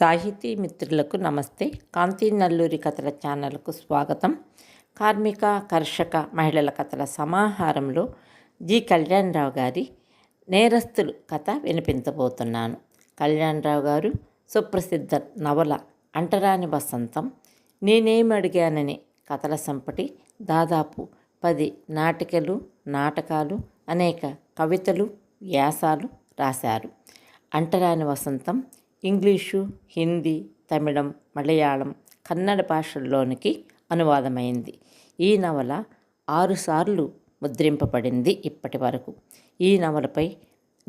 సాహితీ మిత్రులకు నమస్తే. కాంతి నల్లూరి కథల ఛానల్కు స్వాగతం. కార్మిక కర్షక మహిళల కథల సమాహారంలో జి. కళ్యాణరావు గారి నేరస్తులు కథ వినిపించబోతున్నాను. కళ్యాణరావు గారు సుప్రసిద్ధ నవల అంటరాని వసంతం నేనేమి అడిగానని కథల సంపటి దాదాపు పది నాటికలు నాటకాలు అనేక కవితలు వ్యాసాలు రాశారు. అంటరాని వసంతం ఇంగ్లీషు హిందీ తమిళం మలయాళం కన్నడ భాషల్లోనికి అనువాదమైంది. ఈ నవల ఆరుసార్లు ముద్రింపబడింది ఇప్పటి వరకు. ఈ నవలపై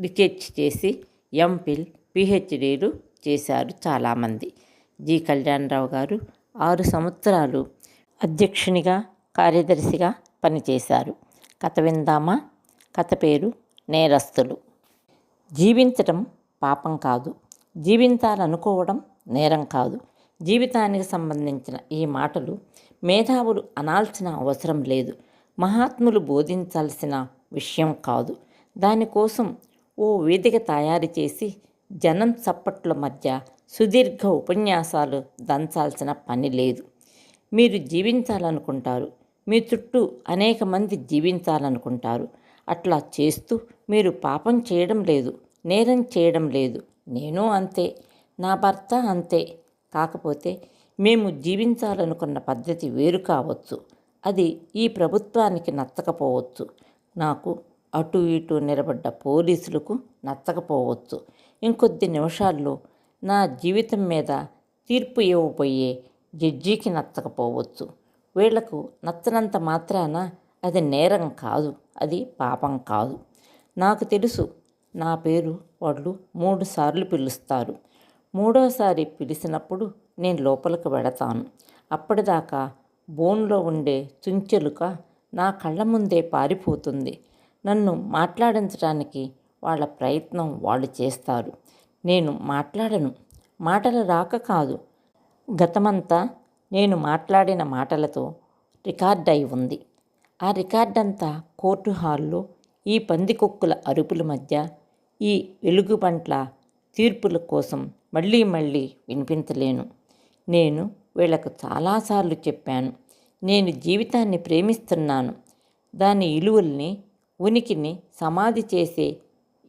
రీసెర్చ్ చేసి ఎంపిల్ పిహెచ్డీలు చేశారు చాలామంది. జి. కళ్యాణరావు గారు ఆరు సంవత్సరాలు అధ్యక్షునిగా కార్యదర్శిగా పనిచేశారు. కథ విందామా? కథ పేరు నేరస్తులు. జీవించటం పాపం కాదు. జీవించాలనుకోవడం నేరం కాదు. జీవితానికి సంబంధించిన ఈ మాటలు మేధావులు అనాల్సిన అవసరం లేదు. మహాత్ములు బోధించాల్సిన విషయం కాదు. దానికోసం ఓ వేదిక తయారు చేసి జనం చప్పట్ల మధ్య సుదీర్ఘ ఉపన్యాసాలు దంచాల్సిన పని లేదు. మీరు జీవించాలనుకుంటారు. మీ చుట్టూ అనేక మంది జీవించాలనుకుంటారు. అట్లా చేస్తూ మీరు పాపం చేయడం లేదు నేరం చేయడం లేదు. నేను అంతే నా భర్త అంతే. కాకపోతే మేము జీవించాలనుకున్న పద్ధతి వేరు కావచ్చు. అది ఈ ప్రభుత్వానికి నచ్చకపోవచ్చు. నాకు అటు ఇటు నిలబడ్డ పోలీసులకు నచ్చకపోవచ్చు. ఇంకొద్ది నిమిషాల్లో నా జీవితం మీద తీర్పు ఇవ్వబోయే జడ్జికి నచ్చకపోవచ్చు. వీళ్ళకు నచ్చనంత మాత్రాన అది నేరం కాదు అది పాపం కాదు. నాకు తెలుసు నా పేరు వాళ్ళు మూడు సార్లు పిలుస్తారు. మూడోసారి పిలిచినప్పుడు నేను లోపలికి వెడతాను. అప్పటిదాకా బోన్లో ఉండే చుంచెలుక నా కళ్ళ ముందే పారిపోతుంది. నన్ను మాట్లాడించడానికి వాళ్ళ ప్రయత్నం వాళ్ళు చేస్తారు. నేను మాట్లాడను. మాటలు రాక కాదు. గతమంతా నేను మాట్లాడిన మాటలతో రికార్డ్ అయి ఉంది. ఆ రికార్డంతా కోర్టు హాల్లో ఈ పందికొక్కుల అరుపుల మధ్య ఈ వెలుగుబంట్ల తీర్పుల కోసం మళ్ళీ మళ్ళీ వినిపించలేను. నేను వీళ్ళకు చాలాసార్లు చెప్పాను. నేను జీవితాన్ని ప్రేమిస్తున్నాను. దాని ఇలువల్ని ఉనికిని సమాధి చేసే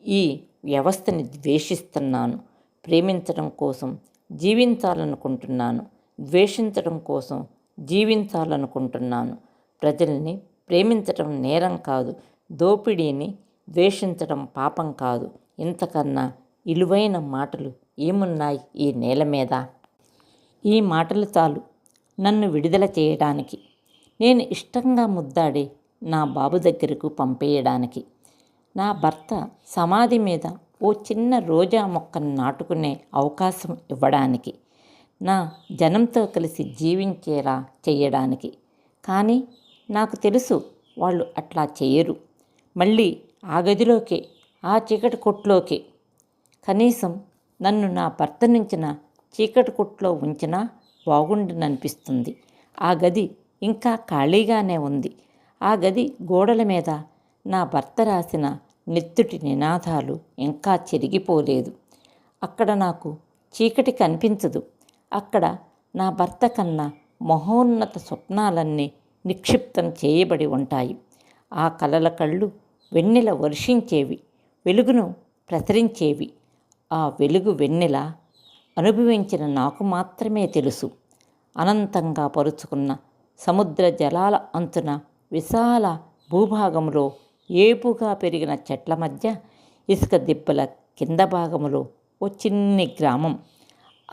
ఈ వ్యవస్థని ద్వేషిస్తున్నాను. ప్రేమించడం కోసం జీవించాలనుకుంటున్నాను. ద్వేషించడం కోసం జీవించాలనుకుంటున్నాను. ప్రజల్ని ప్రేమించడం నేరం కాదు. దోపిడీని ద్వేషించడం పాపం కాదు. ఇంతకన్నా ఇలువైన మాటలు ఏమున్నాయి ఈ నేల మీద? ఈ మాటలు చాలు నన్ను విడుదల చేయడానికి. నేను ఇష్టంగా ముద్దాడి నా బాబు దగ్గరకు పంపేయడానికి. నా భర్త సమాధి మీద ఓ చిన్న రోజా మొక్కను నాటుకునే అవకాశం ఇవ్వడానికి. నా జనంతో కలిసి జీవించేలా చేయడానికి. కానీ నాకు తెలుసు వాళ్ళు అట్లా చేయరు. మళ్ళీ ఆ గదిలోకి ఆ చీకటి కొట్లోకి కనీసం నన్ను నా భర్త నుంచిన చీకటి కొట్లో ఉంచినా బాగుండుననిపిస్తుంది. ఆ గది ఇంకా ఖాళీగానే ఉంది. ఆ గది గోడల మీద నా భర్త రాసిన నెత్తుటి నినాదాలు ఇంకా చెరిగిపోలేదు. అక్కడ నాకు చీకటి కనిపించదు. అక్కడ నా భర్త కన్నా మహోన్నత స్వప్నాలన్నీ నిక్షిప్తం చేయబడి ఉంటాయి. ఆ కలల కళ్ళు వెన్నెల వర్షించేవి వెలుగును ప్రసరించేవి. ఆ వెలుగు వెన్నెల అనుభవించిన నాకు మాత్రమే తెలుసు. అనంతంగా పరుచుకున్న సముద్ర జలాల అంచున విశాల భూభాగంలో ఏపుగా పెరిగిన చెట్ల మధ్య ఇసుక దిబ్బల కింద భాగంలో ఓ చిన్ని గ్రామం.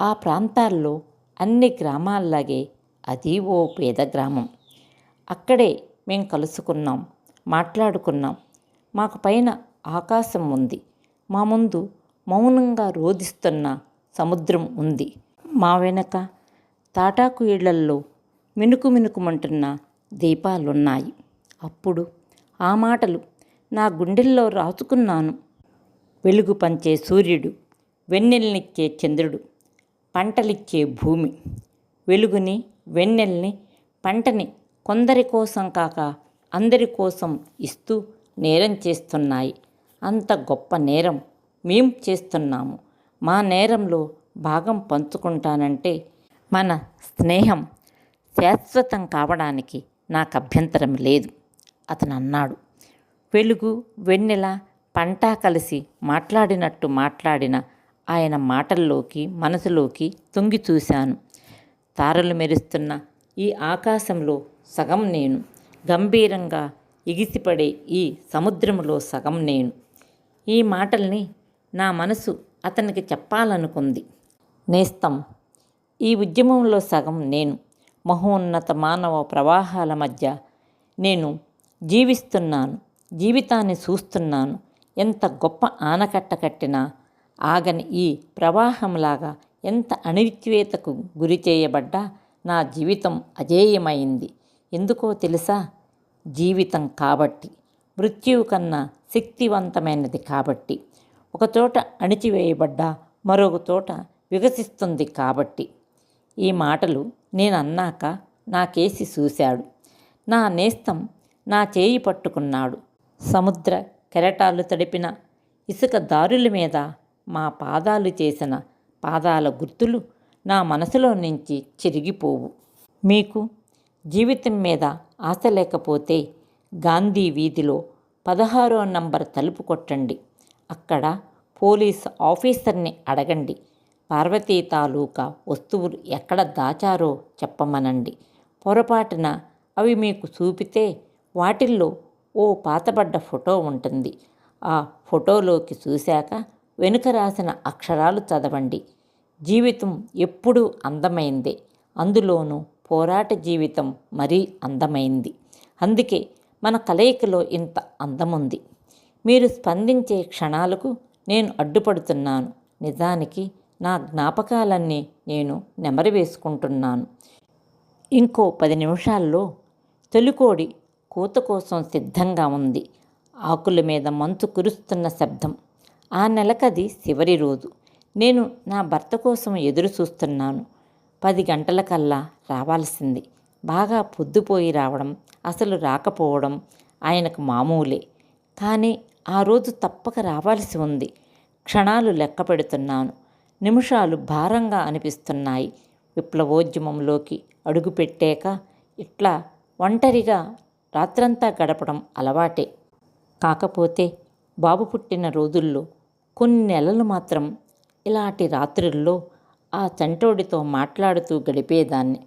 ఆ ప్రాంతాల్లో అన్ని గ్రామాల్లాగే అది ఓ పేద గ్రామం. అక్కడే మేము కలుసుకున్నాం మాట్లాడుకున్నాం. మాకు పైన ఆకాశం ఉంది. మా ముందు మౌనంగా రోధిస్తున్న సముద్రం ఉంది. మా వెనక తాటాకు ఇళ్ళల్లో మినుకు మినుకుమంటున్న దీపాలున్నాయి. అప్పుడు ఆ మాటలు నా గుండెల్లో రాసుకున్నాను వెలుగు పంచే సూర్యుడు వెన్నెల్నిచ్చే చంద్రుడు పంటలిచ్చే భూమి. వెలుగుని వెన్నెల్ని పంటని కొందరి కోసం కాక అందరి కోసం ఇస్తూ నేరం చేస్తున్నాయి. అంత గొప్ప నేరం మేం చేస్తున్నాము. మా నేరంలో భాగం పంచుకుంటానంటే మన స్నేహం శాశ్వతం కావడానికి నాకు అభ్యంతరం లేదు. అతను అన్నాడు. వెలుగు వెన్నెల పంట కలిసి మాట్లాడినట్టు మాట్లాడిన ఆయన మాటల్లోకి మనసులోకి తొంగి చూశాను. తారలు మెరుస్తున్న ఈ ఆకాశంలో సగం నేను. గంభీరంగా ఎగిసిపడే ఈ సముద్రంలో సగం నేను. ఈ మాటల్ని నా మనసు అతనికి చెప్పాలనుకుంది. నేస్తం ఈ ఉద్యమంలో సగం నేను. మహోన్నత మానవ ప్రవాహాల మధ్య నేను జీవిస్తున్నాను జీవితాన్ని చూస్తున్నాను. ఎంత గొప్ప ఆనకట్ట కట్టినా ఆగని ఈ ప్రవాహంలాగా ఎంత అణివిత్వేతకు గురి చేయబడ్డా నా జీవితం అజేయమైంది. ఎందుకో తెలుసా? జీవితం కాబట్టి మృత్యువు కన్నా శక్తివంతమైనది కాబట్టి ఒకచోట అణిచివేయబడ్డా మరొక చోట వికసిస్తుంది కాబట్టి. ఈ మాటలు నేను అన్నాక నాకేసి చూశాడు. నా నేస్తం నా చేయి పట్టుకున్నాడు. సముద్ర కెరటాలు తడిపిన ఇసుక దారుల మీద మా పాదాలు చేసిన పాదాల గుర్తులు నా మనసులో నుంచి చిరిగిపోవు. మీకు జీవితం మీద ఆశ లేకపోతే గాంధీ వీధిలో పదహారో నంబర్ తలుపు కొట్టండి. అక్కడ పోలీస్ ఆఫీసర్ని అడగండి. పార్వతీ తాలూకా వస్తువులు ఎక్కడ దాచారో చెప్పమనండి. పొరపాటున అవి మీకు చూపితే వాటిల్లో ఓ పాతబడ్డ ఫోటో ఉంటుంది. ఆ ఫోటోలోకి చూశాక వెనుక రాసిన అక్షరాలు చదవండి. జీవితం ఎప్పుడూ అందమైందే. అందులోనూ పోరాట జీవితం మరీ అందమైంది. అందుకే మన కలయికలో ఇంత అందముంది. మీరు స్పందించే క్షణాలకు నేను అడ్డుపడుతున్నాను. నిజానికి నా జ్ఞాపకాలన్నీ నేను నెమరు వేసుకుంటున్నాను ఇంకో పది నిమిషాల్లో తొలికోడి కూత కోసం సిద్ధంగా ఉంది. ఆకుల మీద మంచు కురుస్తున్న శబ్దం. ఆ నెలకది చివరి రోజు. నేను నా భర్త కోసం ఎదురు చూస్తున్నాను పది గంటలకల్లా రావాల్సింది. బాగా పొద్దుపోయి రావడం అసలు రాకపోవడం ఆయనకు మామూలే. కానీ ఆ రోజు తప్పక రావాల్సి ఉంది. క్షణాలు లెక్క పెడుతున్నాను. నిమిషాలు భారంగా అనిపిస్తున్నాయి విప్లవోద్యమంలోకి. అడుగుపెట్టాక ఇట్లా ఒంటరిగా రాత్రంతా గడపడం అలవాటే. కాకపోతే బాబు పుట్టిన రోజుల్లో కొన్ని నెలలు మాత్రం ఇలాంటి రాత్రుల్లో ఆ చంటోడితో మాట్లాడుతూ గడిపేదాన్ని.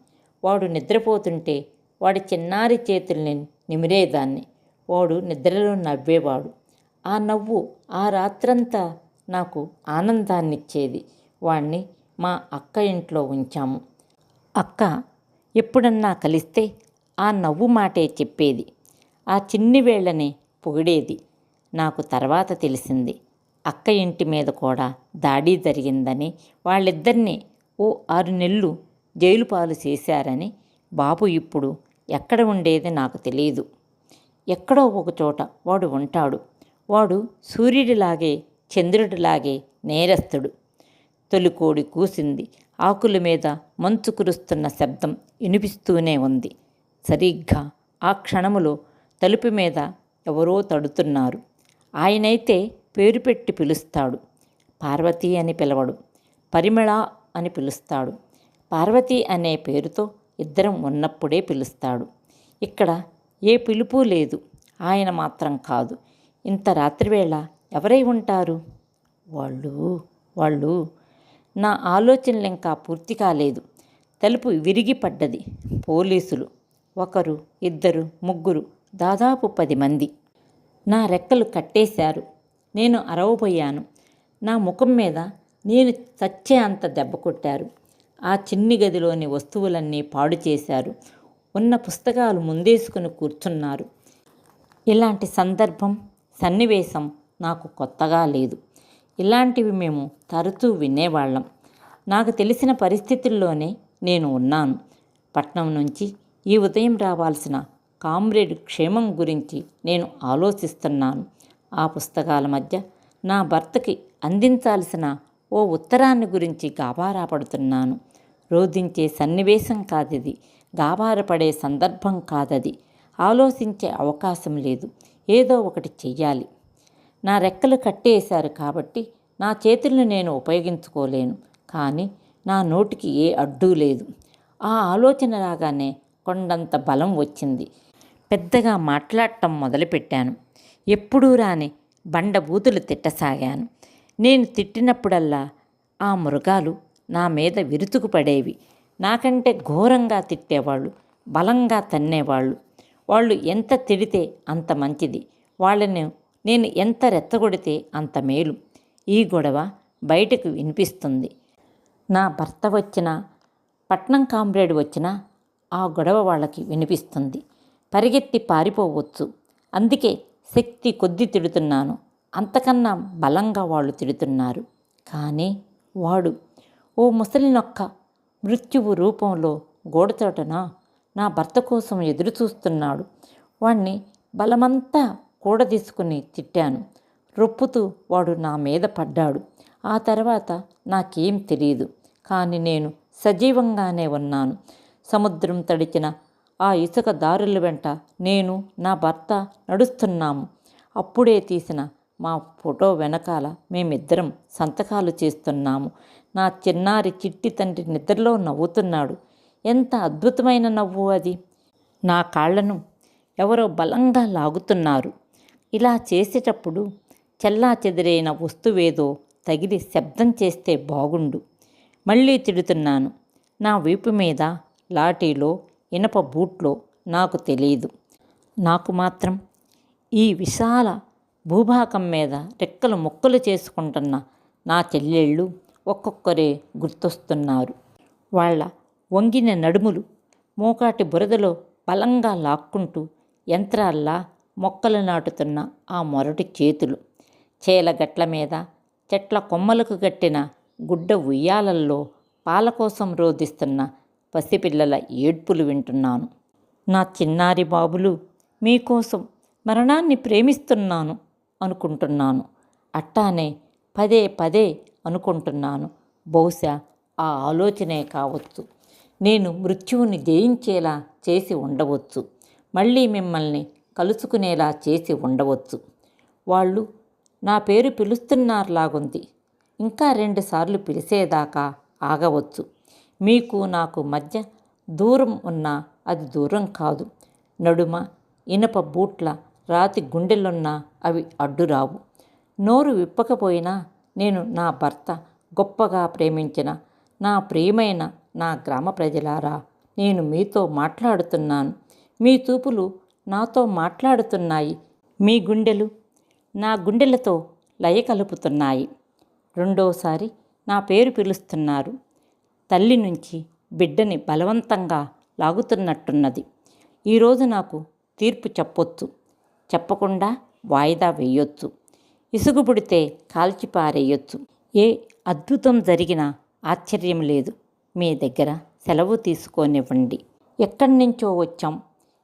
వాడు నిద్రపోతుంటే వాడి చిన్నారి చేతుల్ని నిమిరేదాన్ని. వాడు నిద్రలో నవ్వేవాడు. ఆ నవ్వు ఆ రాత్రంతా నాకు ఆనందాన్నిచ్చేది. వాణ్ణి మా అక్క ఇంట్లో ఉంచాము. అక్క ఎప్పుడన్నా కలిస్తే ఆ నవ్వు మాటే చెప్పేది. ఆ చిన్ని వేళ్ళని పొగిడేది. నాకు తర్వాత తెలిసింది. అక్క ఇంటి మీద కూడా దాడి జరిగిందని వాళ్ళిద్దరినీ ఓ ఆరు నెలలు జైలు పాలు చేశారని బాబు ఇప్పుడు ఎక్కడ ఉండేది నాకు తెలియదు ఎక్కడో ఒకచోట వాడు ఉంటాడు. వాడు సూర్యుడిలాగే చంద్రుడిలాగే నేరస్తుడు. తొలికోడి కూసింది. ఆకుల మీద మంచు కురుస్తున్న శబ్దం వినిపిస్తూనే ఉంది. సరిగ్గా ఆ క్షణములో తలుపు మీద ఎవరో తడుతున్నారు. ఆయనైతే పేరు పెట్టి పిలుస్తాడు. పార్వతి అని పిలవడు. పరిమళ అని పిలుస్తాడు. పార్వతి అనే పేరుతో ఇద్దరం ఉన్నప్పుడే పిలుస్తాడు. ఇక్కడ ఏ పిలుపు లేదు. ఆయన మాత్రం కాదు. ఇంత రాత్రివేళ ఎవరై ఉంటారు? వాళ్ళు వాళ్ళు. నా ఆలోచనలు ఇంకా పూర్తి కాలేదు. తలుపు విరిగి పడ్డది. పోలీసులు. ఒకరు ఇద్దరు ముగ్గురు. దాదాపు పది మంది. నా రెక్కలు కట్టేశారు. నేను అరవబోయాను. నా ముఖం మీద నేను చచ్చే అంత దెబ్బ కొట్టారు. ఆ చిన్ని గదిలోని వస్తువులన్నీ పాడు చేశారు. ఉన్న పుస్తకాలు ముందేసుకుని కూర్చున్నారు. ఇలాంటి సందర్భం సన్నివేశం నాకు కొత్తగా లేదు. ఇలాంటివి మేము తరచూ వినేవాళ్ళం. నాకు తెలిసిన పరిస్థితుల్లోనే నేను ఉన్నాను. పట్నం నుంచి ఈ ఉదయం రావాల్సిన కామ్రేడ్ క్షేమం గురించి నేను ఆలోచిస్తున్నాను. ఆ పుస్తకాల మధ్య నా భర్తకి అందించాల్సిన ఓ ఉత్తరాన్ని గురించి గాబారా పడుతున్నాను రోధించే సన్నివేశం కాదిది గాబారపడే సందర్భం కాదది. ఆలోచించే అవకాశం లేదు ఏదో ఒకటి చెయ్యాలి. నా రెక్కలు కట్టేశారు కాబట్టి నా చేతులను నేను ఉపయోగించుకోలేను కానీ నా నోటికి ఏ అడ్డు లేదు. ఆ ఆలోచన రాగానే కొండంత బలం వచ్చింది. పెద్దగా మాట్లాడటం మొదలుపెట్టాను. ఎప్పుడూ రాని బండబూతులు తిట్టసాగాను. నేను తిట్టినప్పుడల్లా ఆ మృగాలు నా మీద విరుచుకుపడేవి. నాకంటే ఘోరంగా తిట్టేవాళ్ళు బలంగా తన్నేవాళ్ళు. వాళ్ళు ఎంత తిడితే అంత మంచిది. వాళ్ళను నేను ఎంత రెచ్చగొడితే అంత మేలు. ఈ గొడవ బయటకు వినిపిస్తుంది. నా భర్త వచ్చినా పట్నం కామ్రేడ్ వచ్చినా ఆ గొడవ వాళ్ళకి వినిపిస్తుంది. పరిగెత్తి పారిపోవచ్చు. అందుకే శక్తి కొద్ది తిడుతున్నాను. అంతకన్నా బలంగా వాళ్ళు తిడుతున్నారు. కానీ వాడు ఓ ముసలినొక్క మృత్యువు రూపంలో గోడతోటన నా భర్త కోసం ఎదురు చూస్తున్నాడు. వాణ్ణి బలమంతా కూడదీసుకుని తిట్టాను. రొప్పుతూ వాడు నా మీద పడ్డాడు. ఆ తర్వాత నాకేం తెలియదు కానీ నేను సజీవంగానే ఉన్నాను. సముద్రం తడిచిన ఆ ఇసుక దారుల వెంట నేను నా భర్త నడుస్తున్నాము. అప్పుడే తీసిన మా ఫోటో వెనకాల మేమిద్దరం సంతకాలు చేస్తున్నాము. నా చిన్నారి చిట్టి తండ్రి నిద్రలో నవ్వుతున్నాడు. ఎంత అద్భుతమైన నవ్వు అది! నా కాళ్ళను ఎవరో బలంగా లాగుతున్నారు. ఇలా చేసేటప్పుడు చెల్లా చెదిరైన వస్తువేదో తగిలి శబ్దం చేస్తే బాగుండు. మళ్ళీ తిడుతున్నాను. నా వీపు మీద లాఠీలో ఇనప బూట్లో నాకు తెలియదు నాకు మాత్రం ఈ విశాల భూభాగం మీద రెక్కలు ముక్కలు చేసుకుంటున్న నా చెల్లెళ్ళు ఒక్కొక్కరే గుర్తొస్తున్నారు. వాళ్ళ వంగిన నడుములు మోకాటి బురదలో బలంగా లాక్కుంటూ యంత్రాల్లా మొక్కలు నాటుతున్న ఆ మొరటి చేతులు చేలగట్ల మీద చెట్ల కొమ్మలకు కట్టిన గుడ్డ ఉయ్యాలల్లో పాల కోసం రోధిస్తున్న పసిపిల్లల ఏడ్పులు వింటున్నాను. నా చిన్నారి బాబులు మీకోసం మరణాన్ని ప్రేమిస్తున్నాను అనుకుంటున్నాను. అట్టానే పదే పదే అనుకుంటున్నాను. బహుశా ఆ ఆలోచనే కావచ్చు. నేను మృత్యువుని జయించేలా చేసి ఉండవచ్చు. మళ్ళీ మిమ్మల్ని కలుసుకునేలా చేసి ఉండవచ్చు. వాళ్ళు నా పేరు పిలుస్తున్నారులాగుంది. ఇంకా రెండుసార్లు పిలిచేదాకా ఆగవచ్చు. మీకు నాకు మధ్య దూరం ఉన్నా అది దూరం కాదు. నడుమ ఇనప బూట్ల రాతి గుండెలున్నా అవి అడ్డురావు నోరు విప్పకపోయినా నేను నా భర్త గొప్పగా ప్రేమించిన నా ప్రియమైన నా గ్రామ ప్రజలారా నేను మీతో మాట్లాడుతున్నాను. మీ తూపులు నాతో మాట్లాడుతున్నాయి. మీ గుండెలు నా గుండెలతో లయ కలుపుతున్నాయి. రెండోసారి నా పేరు పిలుస్తున్నారు. తల్లి నుంచి బిడ్డని బలవంతంగా లాగుతున్నట్టున్నది. ఈరోజు నాకు తీర్పు చెప్పొచ్చు చెప్పకుండా వాయిదా వేయొచ్చు ఇసుగుబుడితే కాల్చిపారేయొచ్చు ఏ అద్భుతం జరిగినా ఆశ్చర్యం లేదు. మీ దగ్గర సెలవు తీసుకోనివ్వండి. ఎక్కడి నుంచో వచ్చాం.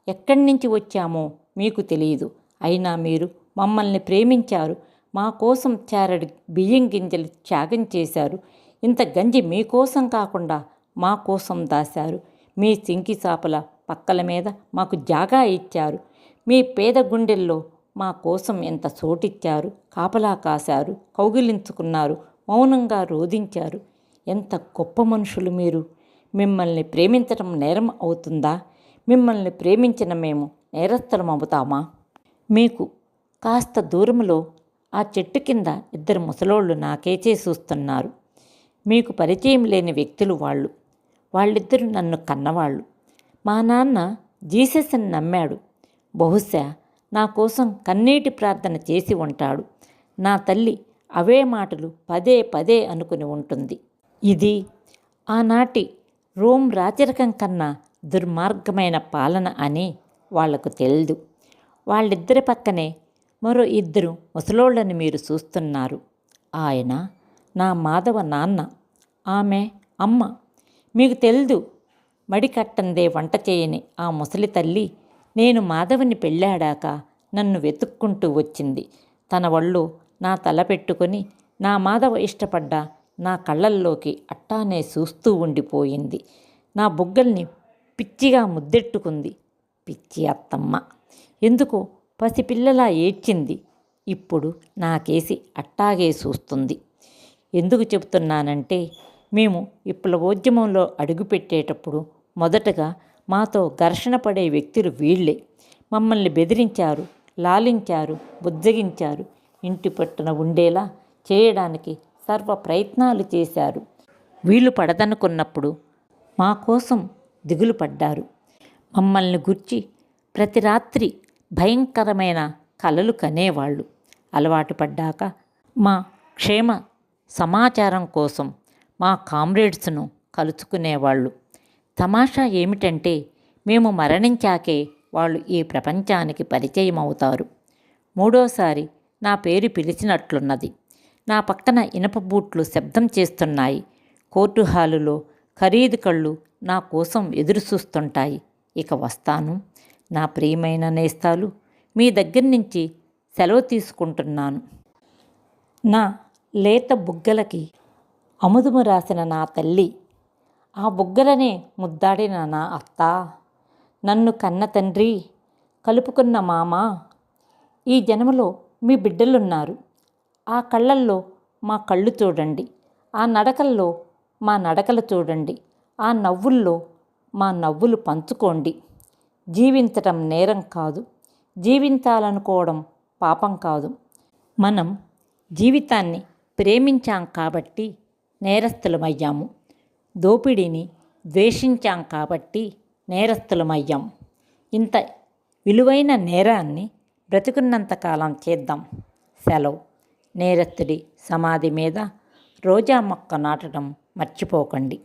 ఎక్కడి నుంచి వచ్చామో మీకు తెలియదు. అయినా మీరు మమ్మల్ని ప్రేమించారు. మా కోసం చారడి బియ్యం గింజలు త్యాగం చేశారు. ఇంత గంజి మీకోసం కాకుండా మా కోసం దాశారు. మీ సింకి చాపల పక్కల మీద మాకు జాగా ఇచ్చారు. మీ పేద గుండెల్లో మా కోసం ఎంత చోటిచ్చారు. కాపలా కాశారు. కౌగిలించుకున్నారు. మౌనంగా రోధించారు. ఎంత గొప్ప మనుషులు మీరు. మిమ్మల్ని ప్రేమించడం నేరం అవుతుందా? మిమ్మల్ని ప్రేమించిన మేము నేరస్థలం మీకు కాస్త దూరంలో ఆ చెట్టు కింద ఇద్దరు ముసలోళ్ళు నాకేచే చూస్తున్నారు మీకు పరిచయం లేని వ్యక్తులు వాళ్ళు. వాళ్ళిద్దరూ నన్ను కన్నవాళ్ళు. మా నాన్న జీసస్ని నమ్మాడు. బహుశా నా కోసం కన్నీటి ప్రార్థన చేసి ఉంటాడు. నా తల్లి అవే మాటలు పదే పదే అనుకుని ఉంటుంది. ఇది ఆనాటి రోమ్ రాచరికం కన్నా దుర్మార్గమైన పాలన అని వాళ్ళకు తెలియదు వాళ్ళిద్దరి పక్కనే మరో ఇద్దరు ముసలోళ్ళని మీరు చూస్తున్నారు. ఆయన నా మాధవ నాన్న. ఆమె అమ్మ మీకు తెల్దు. మడి కట్టందే వంట చేయని ఆ ముసలి తల్లి నేను మాధవుని పెళ్ళాడాక నన్ను వెతుక్కుంటూ వచ్చింది. తన వళ్ళు నా తల పెట్టుకొని నా మాధవ ఇష్టపడ్డ నా కళ్ళల్లోకి అట్టానే చూస్తూ ఉండిపోయింది. నా బుగ్గల్ని పిచ్చిగా ముద్దెట్టుకుంది. పిచ్చి అత్తమ్మ. ఎందుకు? పసిపిల్లలా ఏడ్చింది. ఇప్పుడు నాకేసి అట్టాగే చూస్తుంది ఎందుకు చెబుతున్నానంటే మేము విప్లవోద్యమంలో అడుగుపెట్టేటప్పుడు మొదటగా మాతో ఘర్షణ పడే వ్యక్తులు వీళ్ళే. మమ్మల్ని బెదిరించారు లాలించారు బుజ్జగించారు. ఇంటి పట్టున ఉండేలా చేయడానికి సర్వ ప్రయత్నాలు చేశారు. వీళ్ళు పడదనుకున్నప్పుడు మా కోసం దిగులు పడ్డారు. మమ్మల్ని గుర్చి ప్రతి రాత్రి భయంకరమైన కలలు కనేవాళ్ళు. అలవాటు పడ్డాక మా క్షేమ సమాచారం కోసం మా కామ్రేడ్స్ను కలుసుకునేవాళ్ళు. తమాషా ఏమిటంటే మేము మరణించాకే వాళ్ళు ఈ ప్రపంచానికి పరిచయం అవుతారు. మూడోసారి నా పేరు పిలిచినట్లున్నది. నా పక్కన ఇనప బూట్లు శబ్దం చేస్తున్నాయి. కోర్టు హాలులో ఖరీదు కళ్ళు నా కోసం ఎదురు చూస్తుంటాయి. ఇక వస్తాను. నా ప్రియమైన నేస్తాలు మీ దగ్గర నుంచి సెలవు తీసుకుంటున్నాను. నా లేత బుగ్గలకి అముదుము రాసిన నా తల్లి. ఆ బుగ్గలనే ముద్దాడిన నా అత్త. నన్ను కన్న తండ్రి కలుపుకున్న మామ. ఈ జన్మలో మీ బిడ్డలున్నారు. ఆ కళ్ళల్లో మా కళ్ళు చూడండి. ఆ నడకల్లో మా నడకలు చూడండి. ఆ నవ్వుల్లో మా నవ్వులు పంచుకోండి. జీవించటం నేరం కాదు. జీవించాలనుకోవడం పాపం కాదు. మనం జీవితాన్ని ప్రేమించాం కాబట్టి నేరస్తులమయ్యాము దోపిడీని ద్వేషించాం కాబట్టి నేరస్తులమయ్యాం ఇంత విలువైన నేరాన్ని బ్రతికున్నంతకాలం చేద్దాం. సెలవు. నేరస్తుడి సమాధి మీద రోజా మొక్క నాటడం మర్చిపోకండి.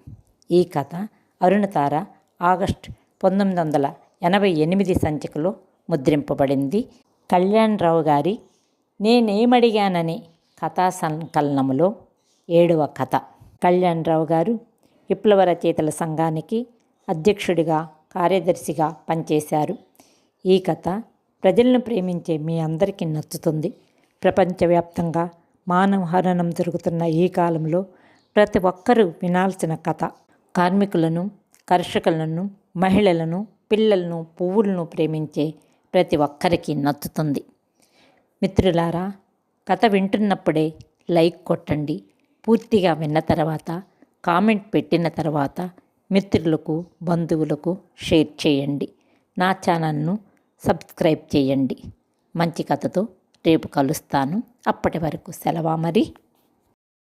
ఈ కథ అరుణతార ఆగస్ట్ పంతొమ్మిది వందల ఎనభై ఎనిమిది సంచికలో ముద్రింపబడింది. కళ్యాణరావు గారి నేనేమడిగానని కథా సంకలనములో ఏడవ కథ. కళ్యాణరావు గారు విప్లవ రచయితల సంఘానికి అధ్యక్షుడిగా కార్యదర్శిగా పనిచేశారు. ఈ కథ ప్రజలను ప్రేమించే మీ అందరికీ నచ్చుతుంది. ప్రపంచవ్యాప్తంగా మానవహరణం జరుగుతున్న ఈ కాలంలో ప్రతి ఒక్కరూ వినాల్సిన కథ. కార్మికులను కర్షకులను మహిళలను పిల్లలను పువ్వులను ప్రేమించే ప్రతి ఒక్కరికి నచ్చుతుంది. మిత్రులారా కథ వింటున్నప్పుడే లైక్ కొట్టండి. పూర్తిగా విన్న తర్వాత కామెంట్ పెట్టిన తర్వాత మిత్రులకు బంధువులకు షేర్ చేయండి. నా ఛానల్ను సబ్స్క్రైబ్ చేయండి. మంచి కథతో రేపు కలుస్తాను. అప్పటి వరకు సెలవా మరి?